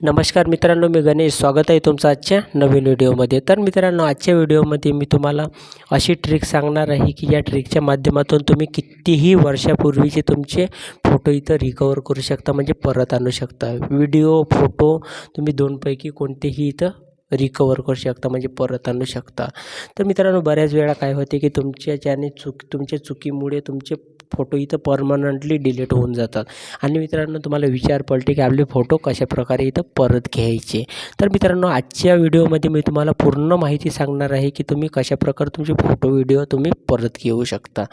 नमस्कार मित्रांनो मी गणेश. स्वागत आहे तुमचं आजच्या नवीन व्हिडिओमध्ये. तर मित्रांनो आजच्या व्हिडिओमध्ये मी तुम्हाला अशी ट्रिक सांगणार आहे की या ट्रिकच्या माध्यमातून तुम्ही कितीही वर्षापूर्वीचे तुमचे फोटो इथं रिकवर करू शकता म्हणजे परत आणू शकता. व्हिडिओ फोटो तुम्ही दोनपैकी कोणतेही इथं रिकवर करू शकता म्हणजे परत आणू शकता. तर मित्रांनो बऱ्याच वेळा काय होते की तुमच्या ज्याने चूक तुमच्या चुकीमुळे तुमचे फोटो इथं परमनंटली डिलीट होऊन जातात. आणि मित्रांनो तुम्हाला विचार पडते की आपले फोटो कशाप्रकारे इथं परत घ्यायचे. तर मित्रांनो आजच्या व्हिडिओमध्ये मी तुम्हाला पूर्ण माहिती सांगणार आहे की तुम्ही कशाप्रकारे तुमचे फोटो व्हिडिओ तुम्ही परत घेऊ शकता.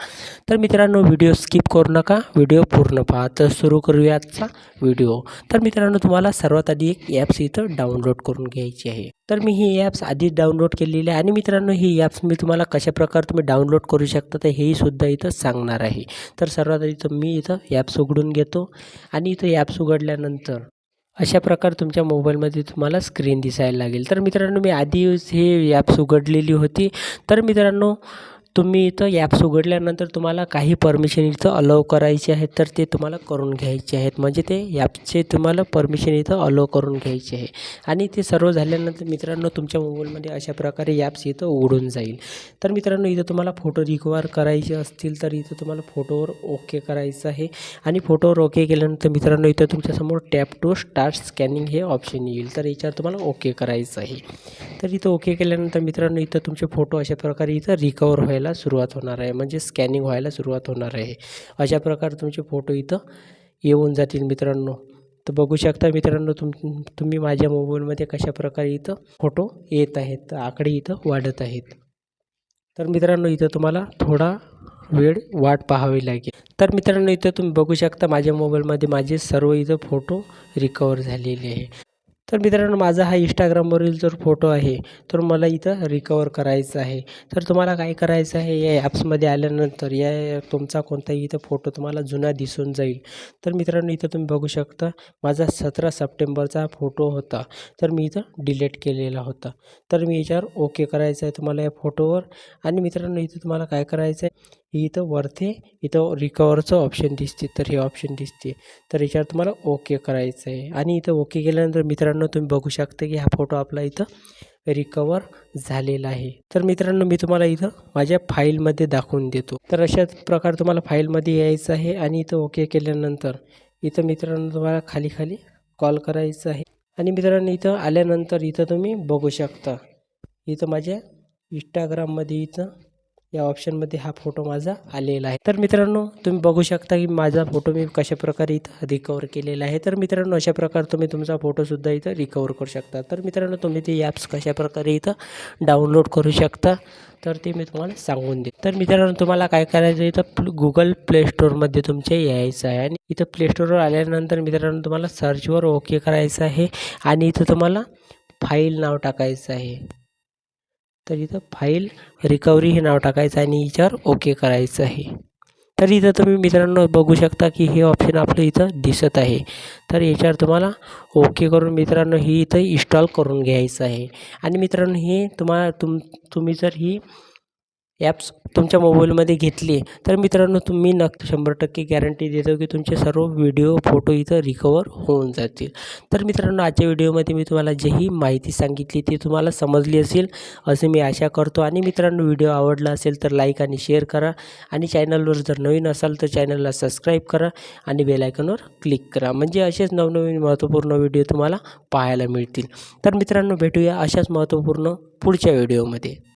तर मित्रांनो व्हिडिओ स्किप करू नका. व्हिडिओ पूर्ण पहा तर सुरू करूया आजचा व्हिडिओ. तर मित्रांनो तुम्हाला सर्वात आधी एक ॲप्स इथं डाउनलोड करून घ्यायची आहे. तर मी ही ॲप्स आधीच डाउनलोड केलेली आहे. आणि मित्रांनो ही ॲप्स मी तुम्हाला कशाप्रकारे तुम्ही डाउनलोड करू शकता तर हेही सुद्धा इथं सांगणार आहे. तर सर्वात आधी तर मी इथं ॲप्स उघडून घेतो. आणि इथं ॲप्स उघडल्यानंतर अशा प्रकारे तुमच्या मोबाईलमध्ये तुम्हाला स्क्रीन दिसायला लागेल. तर मित्रांनो मी आधी हे ॲप्स उघडलेली होती. तर मित्रांनो तुम्ही इथं ॲप्स उघडल्यानंतर तुम्हाला काही परमिशन इथं अलाव करायचे आहेत तर ते तुम्हाला करून घ्यायचे आहेत. म्हणजे ते ॲपचे तुम्हाला परमिशन इथं अलाव करून घ्यायचे आहे. आणि ते सर्व झाल्यानंतर मित्रांनो तुमच्या मोबाईलमध्ये अशा प्रकारे ॲप्स इथं उघडून जाईल. तर मित्रांनो इथं तुम्हाला फोटो रिक्वायर करायचे असतील तर इथं तुम्हाला फोटोवर ओके करायचं आहे. आणि फोटोवर ओके केल्यानंतर मित्रांनो इथं तुमच्यासमोर टॅप टू स्टार्ट स्कॅनिंग हे ऑप्शन येईल. तर याच्यावर तुम्हाला ओके करायचं आहे. तर इथं ओके केल्यानंतर मित्रांनो इथं तुमचे फोटो अशा प्रकारे इथं रिकवर व्हायला सुरुवात होणार आहे. म्हणजे स्कॅनिंग व्हायला सुरुवात होणार आहे. अशा प्रकारे तुमचे फोटो इथं येऊन जातील मित्रांनो. तर बघू शकता मित्रांनो तुम तुम्ही माझ्या मोबाईलमध्ये कशा प्रकारे इथं फोटो येत आहेत आकडे इथं वाढत आहेत. तर मित्रांनो इथं तुम्हाला थोडा वेळ वाट पाहावी लागेल. तर मित्रांनो इथं तुम्ही बघू शकता माझ्या मोबाईलमध्ये माझे सर्व इथं फोटो रिकवर झालेले आहे. तर मित्रांनो माझा हा इंस्टाग्रामवरील जो फोटो आहे तर मला इथं रिकवर करायचा आहे. तर तुम्हाला काय करायचं आहे या ॲप्समध्ये आल्यानंतर या तुमचा कोणताही इथं फोटो तुम्हाला जुना दिसून जाईल. तर मित्रांनो इथं तुम्ही बघू शकता माझा सतरा सप्टेंबरचा फोटो होता. तर मी इथं डिलीट केलेला होता. तर मी याच्यावर ओके करायचं आहे तुम्हाला या फोटोवर आणि मित्रांनो इथं तुम्हाला काय करायचं आहे इथं वरती इथं रिकवरचं ऑप्शन दिसते. तर हे ऑप्शन दिसते. तर याच्यावर तुम्हाला ओके करायचं आहे. आणि इथं ओके केल्यानंतर मित्रांनो तुम्ही बघू शकता की हा फोटो आपला इथं रिकवर झालेला आहे. तर मित्रांनो मी तुम्हाला इथं माझ्या फाईलमध्ये दाखवून देतो. तर अशाच प्रकार तुम्हाला फाईलमध्ये यायचं आहे आणि इथं ओके केल्यानंतर इथं मित्रांनो तुम्हाला खाली खाली कॉल करायचं आहे. आणि मित्रांनो इथं आल्यानंतर इथं तुम्ही बघू शकता. इथं माझ्या इंस्टाग्राममध्ये इथं या ऑप्शनमध्ये हा फोटो माझा आलेला आहे. तर मित्रांनो तुम्ही बघू शकता की माझा फोटो मी कशा प्रकारे इथं रिकवर केलेला आहे. तर मित्रांनो अशा प्रकारे तुम्ही तुमचा फोटोसुद्धा इथं रिकवर करू शकता. तर मित्रांनो तुम्ही ते ॲप्स कशा प्रकारे इथं डाउनलोड करू शकता तर ते मी तुम्हाला सांगून देईन तर मित्रांनो तुम्हाला काय करायचं आहे इथं गुगल प्ले स्टोअरमध्ये तुमच्या यायचं आहे. आणि इथं प्ले स्टोअरवर आल्यानंतर मित्रांनो तुम्हाला सर्चवर ओके करायचं आहे. आणि इथं तुम्हाला फाईल नाव टाकायचं आहे. तर इथं फाईल रिकव्हरी हे नाव टाकायचं आणि याच्यावर ओके करायचं आहे. तर इथं तुम्ही मित्रांनो बघू शकता की हे ऑप्शन आपलं इथं दिसत आहे. तर याच्यावर तुम्हाला ओके करून मित्रांनो ही इथं इन्स्टॉल करून घ्यायचं आहे. आणि मित्रांनो हे तुम्हाला तुम तुम्ही जर ही ॲप्स तुमच्या मोबाईलमध्ये घेतली तर मित्रांनो तुम्ही नक्की शंभर टक्के गॅरंटी देतो की तुमचे सर्व व्हिडिओ फोटो इथं रिकवर होऊन जातील. तर मित्रांनो आजच्या व्हिडिओमध्ये मी तुम्हाला जेही माहिती सांगितली ती तुम्हाला समजली असेल असे मी आशा करतो. आणि मित्रांनो व्हिडिओ आवडला असेल तर लाईक आणि शेअर करा. आणि चॅनलवर जर नवीन असाल तर चॅनलला सबस्क्राईब करा आणि बेलायकनवर क्लिक करा. म्हणजे असेच नवनवीन महत्त्वपूर्ण व्हिडिओ तुम्हाला पाहायला मिळतील. तर मित्रांनो भेटूया अशाच महत्त्वपूर्ण पुढच्या व्हिडिओमध्ये